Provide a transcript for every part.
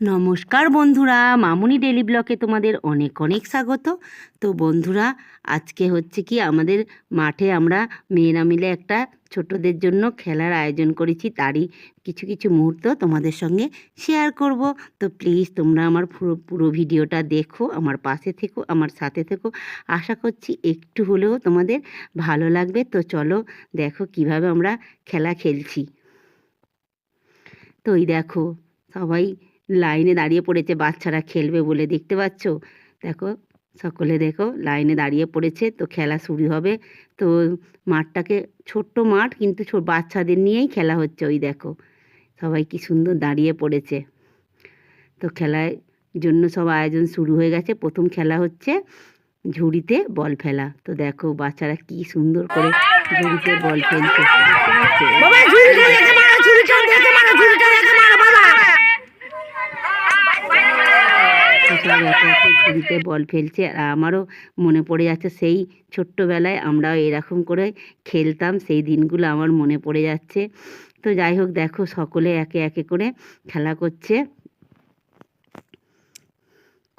নমস্কার বন্ধুরা, মামুনি ডেলি ব্লকে তোমাদের অনেক অনেক স্বাগত। তো বন্ধুরা, আজকে হচ্ছে কি আমাদের মাঠে আমরা মেয়েরা মিলে একটা ছোটদের জন্য খেলার আয়োজন করেছি, তারই কিছু কিছু মুহূর্ত তোমাদের সঙ্গে শেয়ার করব। তো প্লিজ তোমরা আমার পুরো পুরো ভিডিওটা দেখো, আমার পাশে থেকো, আমার সাথে থেকো। আশা করছি একটু হলেও তোমাদের ভালো লাগবে। তো চলো দেখো কীভাবে আমরা খেলা খেলছি। তো এই দেখো, সবাই লাইনে দাঁড়িয়ে পড়েছে, বাচ্চারা খেলবে বলে দেখতে পাচ্ছ? দেখো, সকলে দেখো, লাইনে দাঁড়িয়ে পড়েছে, তো খেলা শুরু হবে। তো মাঠটাকে, ছোট্ট মাঠ কিন্তু বাচ্চাদের নিয়েই খেলা হচ্ছে, ওই দেখো। সবাই কি সুন্দর দাঁড়িয়ে পড়েছে। তো খেলার জন্য সব আয়োজন শুরু হয়ে গেছে, প্রথম খেলা হচ্ছে ঝুড়িতে বল ফেলা। তো দেখো, বাচ্চারা কি সুন্দর করে ঝুড়িতে বল ফেলছে দেখতে পাচ্ছ? তো সব একে একে ঝুড়িতে বল ফেলছে আর আমারও মনে পড়ে যাচ্ছে সেই ছোট্টবেলায় আমরাও এরকম করে খেলতাম সেই দিনগুলো আমার মনে পড়ে যাচ্ছে তো যাই হোক দেখো সকলে একে একে করে খেলা করছে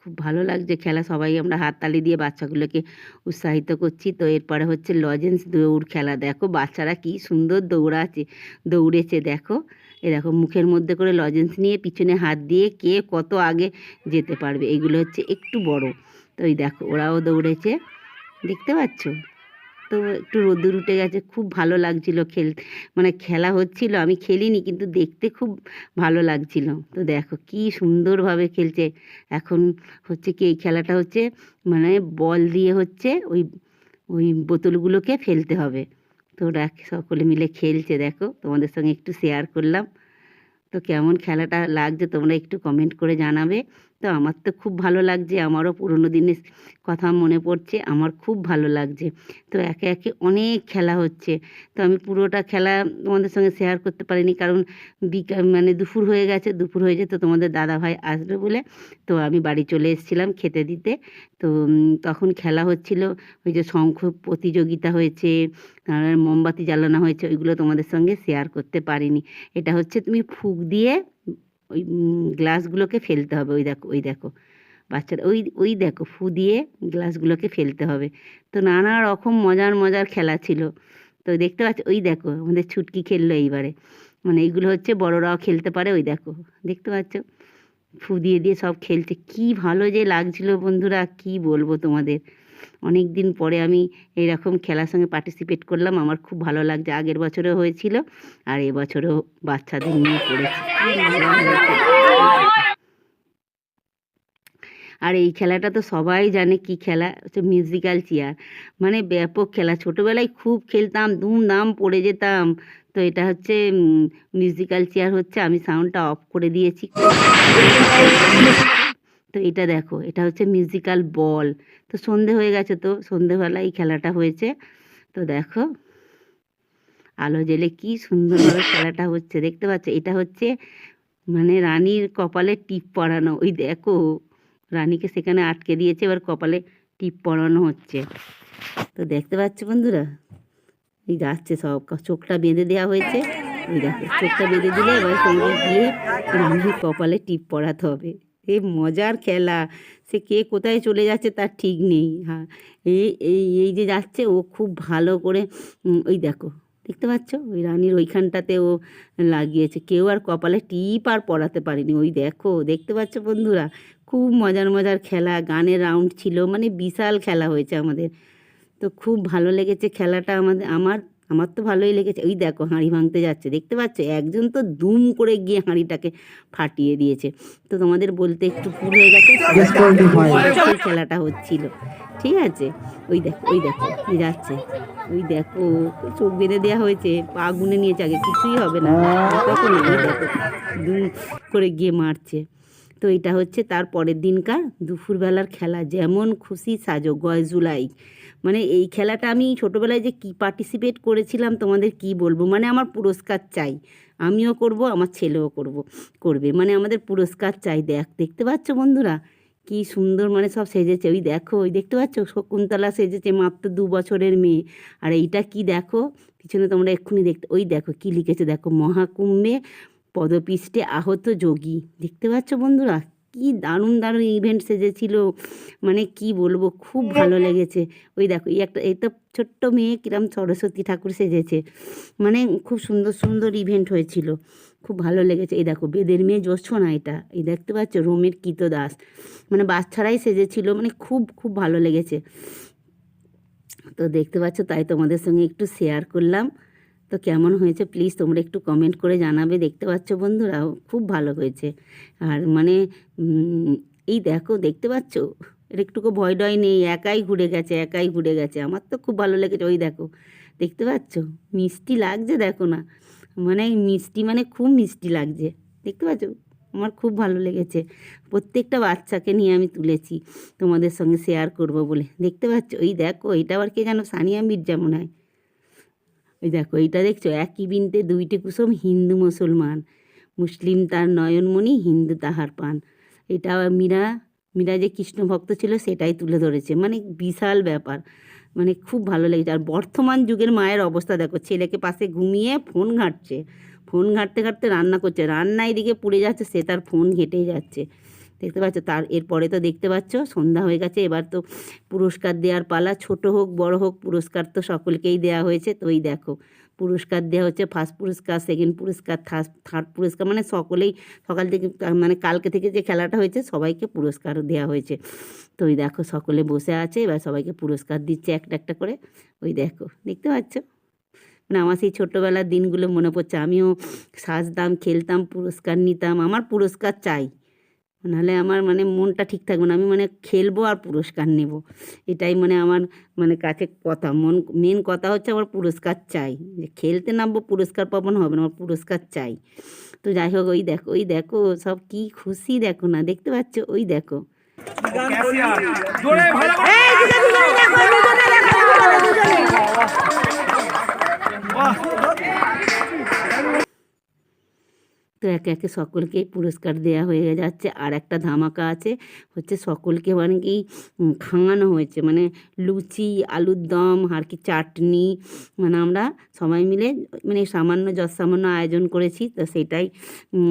খুব ভালো লাগছে খেলা। সবাই আমরা হাততালি দিয়ে বাচ্চাগুলোকে উৎসাহিত করছি। তো এরপরে হচ্ছে লজেন্স দৌড় খেলা। দেখো বাচ্চারা কি সুন্দর দৌড়াচ্ছে, দৌড়েছে দেখো। এ দেখো মুখের মধ্যে করে লজেন্স নিয়ে পিছনে হাত দিয়ে কে কত আগে যেতে পারবে। এগুলো হচ্ছে একটু বড়। তো এই দেখো ওরাও দৌড়েছে। দেখতে পাচ্ছ? তো একটু রোদ্দুর উঠে গেছে, খুব ভালো লাগছিল খেল মানে খেলা হচ্ছিল, আমি খেলিনি কিন্তু দেখতে খুব ভালো লাগছিল। তো দেখো কি সুন্দরভাবে খেলছে, এখন হচ্ছে কি এই খেলাটা হচ্ছে মানে বল দিয়ে হচ্ছে ওই ওই বোতলগুলোকে ফেলতে হবে। তো ওরা সকলে মিলে খেলছে, দেখো তোমাদের সঙ্গে একটু শেয়ার করলাম। তো কেমন খেলাটা লাগছে তোমরা একটু কমেন্ট করে জানাবে। তো আমার তো খুব ভালো লাগছে, আমারও পুরোনো দিনের কথা মনে পড়ছে, আমার খুব ভালো লাগছে। তো একে একে অনেক খেলা হচ্ছে। তো আমি পুরোটা খেলা তোমাদের সঙ্গে শেয়ার করতে পারিনি কারণ বিকাল মানে দুপুর হয়ে গেছে, দুপুর হয়ে যেত তোমাদের দাদা ভাই আসবে বলে তো আমি বাড়ি চলে এসেছিলাম খেতে দিতে। তো তখন খেলা হচ্ছিল, ওই যে শঙ্খ প্রতিযোগিতা হয়েছে মোমবাতি জ্বালানো হয়েছে, ওইগুলো তোমাদের সঙ্গে শেয়ার করতে পারিনি। এটা হচ্ছে তুমি ফুক দিয়ে ওই গ্লাসগুলোকে ফেলতে হবে। ওই দেখো ওই দেখো। বাচ্চারা, ওই ওই দেখো, ফু দিয়ে গ্লাসগুলোকে ফেলতে হবে। তো নানা রকম মজার মজার খেলা ছিল। তো দেখতে পাচ্ছ, ওই দেখো, আমাদের ছুটকি খেললো এইবারে। মানে এইগুলো হচ্ছে বড়রাও খেলতে পারে, ওই দেখো। দেখতে পাচ্ছ? ফু দিয়ে দিয়ে সব খেলছে। কি ভালো যে লাগছিল বন্ধুরা, কি বলব তোমাদের? অনেক দিন পরে আমি এরকম খেলার সঙ্গে পার্টিসিপেট করলাম। আমার খুব ভালো লাগছে। আগের বছরেও হয়েছিল, আর এবছরও বাচ্চাদের নিয়ে করেছি। আর এই খেলাটা তো সবাই জানে কি খেলা, হচ্ছে মিউজিক্যাল চেয়ার মানে ব্যাপক খেলা। ছোটোবেলায় খুব খেলতাম দুমদাম পড়ে যেতাম। তো এটা হচ্ছে মিউজিক্যাল চেয়ার হচ্ছে। আমি সাউন্ডটা অফ করে দিয়েছি। তো এটা দেখো, এটা হচ্ছে মিউজিক্যাল বল তো সন্ধে হয়ে গেছে তো সন্ধেবেলায় এই খেলাটা হয়েছে। তো দেখো, আলো জ্বেলে কি সুন্দরভাবে খেলাটা হচ্ছে, দেখতে পাচ্ছ? এটা হচ্ছে মানে রানীর কপালে টিপ পরানো, ওই দেখো, রানীকে সেখানে আটকে দিয়েছে, এবার কপালে টিপ পরানো হচ্ছে। তো দেখতে পাচ্ছ বন্ধুরা? এই যাচ্ছে সব, চোখটা বেঁধে দেওয়া হয়েছে। ওই দেখো, চোখটা বেঁধে দিলে এবার সঙ্গে গিয়ে রানীর কপালে টিপ পরাতে হবে। এ মজার খেলা। সে কে কোথায় চলে যাচ্ছে তার ঠিক নেই। হ্যাঁ এই এই এই যে যাচ্ছে, ও খুব ভালো করে ওই দেখো, দেখতে পাচ্ছ? ওই রানীর ওইখানটাতে ও লাগিয়েছে। কেউ আর কপালে টিপ আর পরাতে পারেনি। ওই দেখো, দেখতে পাচ্ছ বন্ধুরা? খুব মজার মজার খেলা, গানের রাউন্ড ছিল। মানে বিশাল খেলা হয়েছে আমাদের। তো খুব ভালো লেগেছে খেলাটা আমাদের, আমার আমার তো ভালোই লেগেছে। ওই দেখো হাঁড়ি ভাঙতে যাচ্ছে দেখতে পাচ্ছ? একজন তো দুম করে গিয়ে হাঁড়িটাকে ফাটিয়ে দিয়েছে। তো তোমাদের বলতে একটু ভুল হয়ে গেছে খেলাটা হচ্ছিল। ঠিক আছে? ওই দেখো ওই দেখো যাচ্ছে। ওই দেখো চোখ বেঁধে দেওয়া হয়েছে পা গুনে নিয়েছে আগে কিছুই হবে না। তখন ওই দেখো দুম করে গিয়ে মারছে। তো এটা হচ্ছে তার পরের দিনকার দুপুরবেলার খেলা। যেমন খুশি সাজো, গয় জুলাই। মানে এই খেলাটা আমি ছোটোবেলায় যে কী পার্টিসিপেট করেছিলাম, তোমাদের কি বলব? মানে আমার পুরস্কার চাই। আমিও করব, আমার ছেলেও করব, করবে। মানে আমাদের পুরস্কার চাই। দেখ, দেখতে পাচ্ছ বন্ধুরা? কি সুন্দর মানে সব সেজেছে। ওই দেখো, ওই দেখতে পাচ্ছ? শকুন্তলা সেজেছে মাত্র দু বছরের মেয়ে। আর এইটা কি দেখো? পিছনে তোমরা এক্ষুনি দেখতে, ওই দেখো কি লিখেছে? দেখো, মহাকুম্ভে পদপিষ্টে আহত যোগী। দেখতে পাচ্ছ বন্ধুরা, কি দারুণ দারুণ ইভেন্ট সেজেছিল। মানে কি বলব, খুব ভালো লেগেছে। ওই দেখো, এই একটা, এই তো ছোট্ট মেয়ে কিরম সরস্বতী ঠাকুর সেজেছে। মানে খুব সুন্দর সুন্দর ইভেন্ট হয়েছিল। খুব ভালো লেগেছে। এই দেখো, বেদের মেয়ে না এটা। এই দেখতে পাচ্ছ, রোমের কিত দাস। মানে বাচ্চারাই সেজেছিল মানে খুব খুব ভালো লেগেছে। তো দেখতে পাচ্ছ, তাই তোমাদের সঙ্গে একটু শেয়ার করলাম। তো কেমন হয়েছে? প্লিজ তোমরা একটু কমেন্ট করে জানাবে, দেখতে পাচ্ছ বন্ধুরা? খুব ভালো হয়েছে। আর মানে এই দেখো, দেখতে পাচ্ছ? এর একটুকু ভয় ডয় নেই, একাই ঘুরে গেছে, একাই ঘুরে গেছে। আমার তো খুব ভালো লেগেছে, ওই দেখো। দেখতে পাচ্ছ? মিষ্টি লাগছে, দেখো না। মানে মিষ্টি মানে খুব মিষ্টি লাগছে। দেখতে পাচ্ছ? আমার খুব ভালো লেগেছে। প্রত্যেকটা বাচ্চাকে নিয়ে আমি তুলেছি। তোমাদের সঙ্গে শেয়ার করব বলে। দেখতে পাচ্ছ? ওই দেখো এইটা আবার কে জানো? সানিয়া মির্জা মনে হয়। ওই দেখো, এইটা দেখছ? একই বিনতে দুইটি কুসুম, হিন্দু মুসলমান। মুসলিম তার নয়নমণি, হিন্দু তাহার পান। এটা মীরা মীরা যে কৃষ্ণ ভক্ত ছিল, সেটাই তুলে ধরেছে। মানে বিশাল ব্যাপার। মানে খুব ভালো লেগেছে। আর বর্তমান যুগের মায়ের অবস্থা দেখো, ছেলেকে পাশে ঘুমিয়ে ফোন ঘাঁটছে। ফোন ঘাঁটতে ঘাঁটতে রান্না করছে। রান্না এদিকে পুড়ে যাচ্ছে, সে তার ফোন ঘেঁটেই যাচ্ছে। দেখতে পাচ্ছ? তার এরপরে তো দেখতে পাচ্ছ, সন্ধ্যা হয়ে গেছে, এবার তো পুরস্কার দেওয়ার পালা, ছোট হোক, বড় হোক, পুরস্কার তো সকলকেই দেওয়া হয়েছে। তো এই দেখো, পুরস্কার দেওয়া হচ্ছে ফার্স্ট পুরস্কার সেকেন্ড পুরস্কার থার্ড পুরস্কার মানে সকলেই সকাল থেকে মানে কালকে থেকে যে খেলাটা হয়েছে, সবাইকে পুরস্কার দেওয়া হয়েছে। তো ওই দেখো, সকলে বসে আছে, এবার সবাইকে পুরস্কার দিচ্ছে একটা একটা করে। ওই দেখো, দেখতে পাচ্ছ? মানে আমার সেই ছোটোবেলার দিনগুলো মনে পড়ছে, আমিও সাজতাম, খেলতাম, পুরস্কার নিতাম, আমার পুরস্কার চাই। নাহলে আমার মানে মনটা ঠিক থাকবে না। আমি মানে খেলব আর পুরস্কার নেব। এটাই মানে আমার মানে কাছে কথা। মন, মেন কথা হচ্ছে আমার পুরস্কার চাই। যে খেলতে নামবো, পুরস্কার পাবো না হবে না, আমার পুরস্কার চাই। তো যাই হোক, ওই দেখো ওই দেখো, সব কি খুশি দেখো না, দেখতে পাচ্ছ? ওই দেখো। একে একে সকলকেই পুরস্কার দেওয়া হয়ে যাচ্ছে। আর একটা ধামাকা আছে, হচ্ছে সকলকে মানে কি খাওয়ানো হয়েছে। মানে লুচি, আলুর দম, আর কি চাটনি মানে আমরা সবাই মিলে মানে সামান্য যৎ সামান্য আয়োজন করেছি। তো সেটাই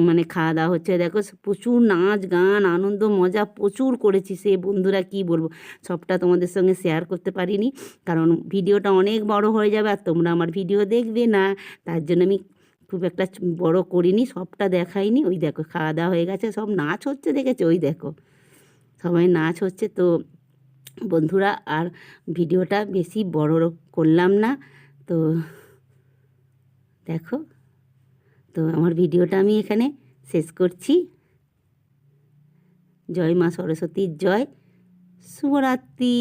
মানে খাওয়া দাওয়া হচ্ছে। দেখো, প্রচুর নাচ, গান, আনন্দ, মজা প্রচুর করেছি। সে বন্ধুরা কি বলব? সবটা তোমাদের সঙ্গে শেয়ার করতে পারিনি। কারণ ভিডিওটা অনেক বড় হয়ে যাবে আর তোমরা আমার ভিডিও দেখবে না। তার জন্য আমি খুব একটা বড় করিনি, সবটা দেখাইনি। ওই দেখো খাওয়া দাওয়া হয়ে গেছে, সব নাচ হচ্ছে দেখেছ? ওই দেখো, সবাই নাচ হচ্ছে। তো বন্ধুরা, আর ভিডিওটা বেশি বড় করলাম না। তো দেখো, তো আমার ভিডিওটা আমি এখানে শেষ করছি। জয় মা সরস্বতীর জয়। শুভরাত্রি।